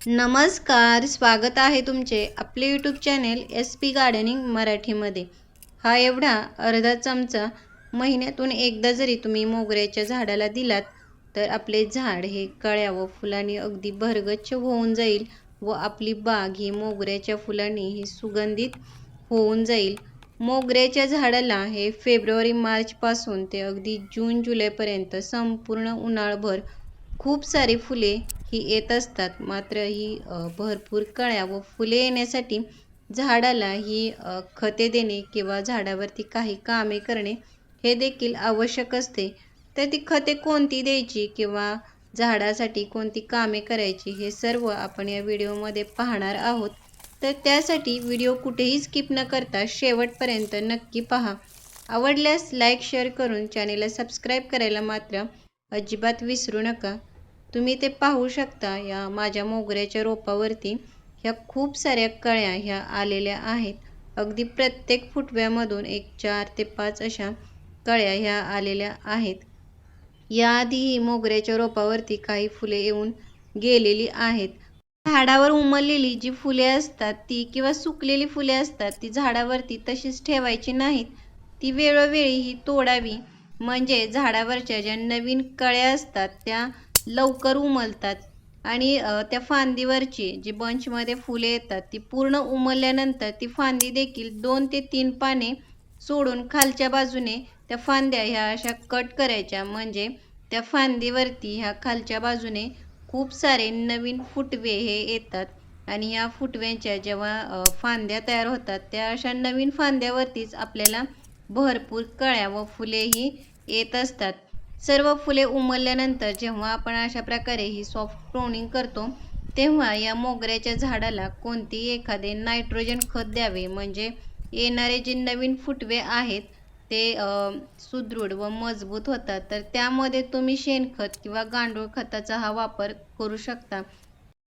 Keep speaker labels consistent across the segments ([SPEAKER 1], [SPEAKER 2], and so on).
[SPEAKER 1] नमस्कार स्वागत आहे तुमचे आपले YouTube channel S P gardening मराठीमध्ये. हा एवढा अर्धा चमचा महिन्यातून एकदा जरी तुम्ही मोगऱ्याच्या झाडाला दिलात तर आपले झाड हे कळ्या व फुलांनी अगदी भरगच्छ होऊन जाईल व आपली बाग ही मोगऱ्याच्या फुलांनी ही सुगंधित होऊन जाईल. मोगऱ्याच्या झाडाला हे फेब्रुवारी मार्चपासून ते अगदी जून जुलैपर्यंत संपूर्ण उन्हाळभर खूप सारी फुले ही येत असतात. मात्र ही भरपूर कळ्या व फुले येण्यासाठी झाडाला ही खते देणे किंवा झाडावरती काही कामे करणे हे देखील आवश्यक असते. तर ती खते कोणती द्यायची किंवा झाडासाठी कोणती कामे करायची हे सर्व आपण या व्हिडिओमध्ये पाहणार आहोत. तर त्यासाठी व्हिडिओ कुठेही स्किप न करता शेवटपर्यंत नक्की पहा. आवडल्यास लाईक शेअर करून चॅनेलला सबस्क्राईब करायला मात्र अजिबात विसरू नका. तुम्ही ते पाहू शकता या माझ्या मोगऱ्याच्या रोपावरती ह्या खूप साऱ्या कळ्या ह्या आलेल्या आहेत. अगदी प्रत्येक फुटव्यामधून एक चार ते पाच अशा कळ्या ह्या आलेल्या आहेत. याआधीही मोगऱ्याच्या रोपावरती काही फुले येऊन गेलेली आहेत. झाडावर उमललेली जी फुले असतात ती किंवा सुकलेली फुले असतात ती झाडावरती तशीच ठेवायची नाहीत. ती वेळोवेळी ही तोडावी. म्हणजे झाडावरच्या ज्या नवीन कळ्या असतात त्या लवकर उमलतात. आणि त्या फांदीवरची जी बंचमध्ये फुले येतात ती पूर्ण उमलल्यानंतर ती फांदी देखील दोन ते तीन पाने सोडून खालच्या बाजूने त्या फांद्या ह्या अशा कट करायच्या. म्हणजे त्या फांदीवरती ह्या खालच्या बाजूने खूप सारे नवीन फुटवे हे येतात. आणि या फुटव्यांच्या जेव्हा फांद्या तयार होतात त्या अशा नवीन फांद्यावरतीच आपल्याला भरपूर कळ्या व फुलेही येत असतात. सर्व फुले उमलल्यानंतर जेव्हा आपण अशा प्रकारे ही सॉफ्ट क्लोनिंग करतो तेव्हा या मोगऱ्याच्या झाडाला कोणती एखादे नायट्रोजन खत द्यावे? म्हणजे येणारे जे नवीन फुटवे आहेत ते सुदृढ व मजबूत होतात. तर त्यामध्ये तुम्ही शेणखत किंवा गांडूळ खताचा हा वापर करू शकता.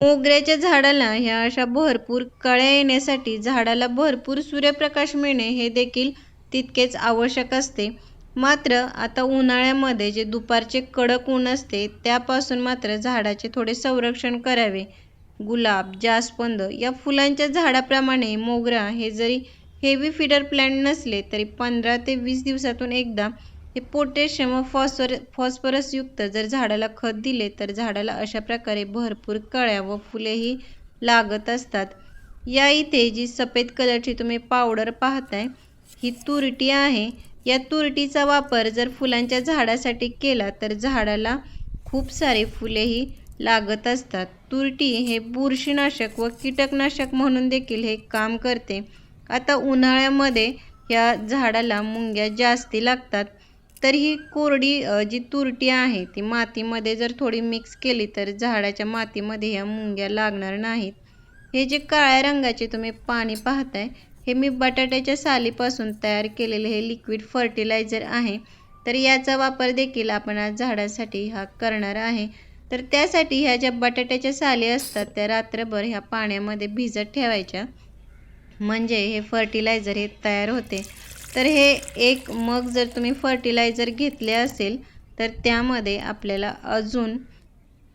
[SPEAKER 1] मोगऱ्याच्या झाडाला ह्या अशा भरपूर कळ्या येण्यासाठी झाडाला भरपूर सूर्यप्रकाश मिळणे हे देखील तितकेच आवश्यक असते. मात्र आता उन्हाळ्यामध्ये जे दुपारचे कडक ऊन असते त्यापासून मात्र झाडाचे थोडे संरक्षण करावे. गुलाब जास्वंद या फुलांच्या झाडाप्रमाणे मोगरा हे जरी हेवी फिडर प्लॅन्ट नसले तरी पंधरा ते वीस दिवसातून एकदा हे पोटॅशियम व फॉस्फर फॉस्फरसयुक्त जर झाडाला खत दिले तर झाडाला अशा प्रकारे भरपूर कळ्या व फुलेही लागत असतात. या इथे जी सफेद कलरची तुम्ही पावडर पाहताय ही तुरटी आहे. या तुरटीचा वापर जर फुलांच्या झाडासाठी केला तर झाडाला खूप सारे फुलेही लागत असतात. तुरटी हे बुरशीनाशक व कीटकनाशक म्हणून देखील हे काम करते. आता उन्हाळ्यामध्ये या झाडाला मुंग्या जास्ती लागतात. तर ही कोरडी जी तुरटी आहे ती मातीमध्ये जर थोडी मिक्स केली तर झाडाच्या मातीमध्ये ह्या मुंग्या लागणार नाहीत. हे जे काळ्या रंगाचे तुम्ही पाणी पाहताय हे मी बटाट्याच्या सालीपासून तयार केलेले हे लिक्विड फर्टिलायझर आहे. तर याचा वापर देखील आपण आज झाडासाठी हा करणार आहे. तर त्यासाठी ह्या ज्या बटाट्याच्या साली असतात त्या रात्रभर ह्या पाण्यामध्ये भिजत ठेवायच्या. म्हणजे हे फर्टिलायझर हे तयार होते. तर हे एक मग जर तुम्ही फर्टिलायझर घेतले असेल तर त्यामध्ये आपल्याला अजून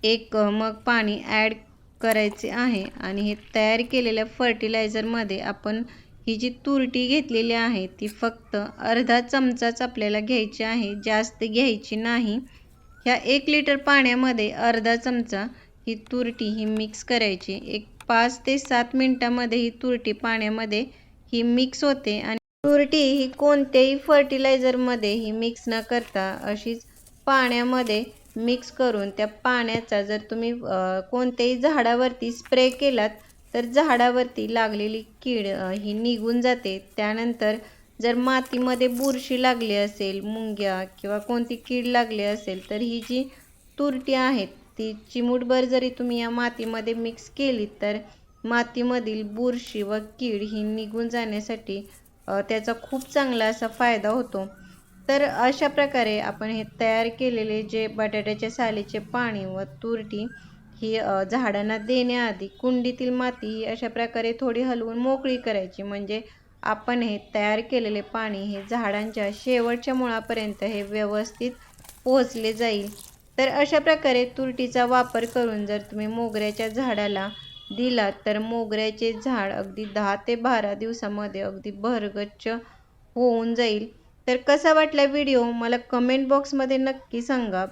[SPEAKER 1] एक मग पाणी ॲड करायचे आहे. आणि हे तयार केलेल्या फर्टिलायझरमध्ये आपण ही जी तुरटी घेतलेली आहे ती फक्त अर्धा चमचाच आपल्याला घ्यायची आहे जास्त घ्यायची नाही. ह्या एक लिटर पाण्यामध्ये अर्धा चमचा ही तुरटी ही मिक्स करायची. एक पाच ते सात मिनटामध्ये ही तुरटी पाण्यामध्ये ही मिक्स होते आणि तुरटी ही कोणत्याही फर्टिलायझरमध्ये ही मिक्स न करता अशीच पाण्यामध्ये मिक्स करून त्या पाण्याचा जर तुम्ही कोणत्याही झाडावरती स्प्रे केलात तर झाडावरती लागलेली कीड ही निघून जाते. त्यानंतर जर मातीमध्ये बुरशी लागली असेल मुंग्या किंवा कोणती कीड लागली असेल तर ही जी तुरटी आहेत ती चिमूटभर जरी तुम्ही या मातीमध्ये मिक्स केली तर मातीमधील बुरशी व कीड ही निघून जाण्यासाठी त्याचा खूप चांगला असा फायदा होतो. तर अशा प्रकारे आपण हे तयार केलेले जे बटाट्याच्या सालीचे पाणी व तुरटी ही झाडांना देण्याआधी कुंडीतील माती ही अशा प्रकारे थोडी हलवून मोकळी करायची. म्हणजे आपण हे तयार केलेले पाणी हे झाडांच्या शेवटच्या मुळापर्यंत हे व्यवस्थित पोहोचले जाईल. तर अशा प्रकारे तुरटीचा वापर करून जर तुम्ही मोगऱ्याच्या झाडाला दिलात तर मोगऱ्याचे झाड अगदी दहा ते बारा दिवसामध्ये अगदी भरगच्च होऊन जाईल. तर कसा वाटला व्हिडिओ? मला कमेंट बॉक्समध्ये नक्की सांगा.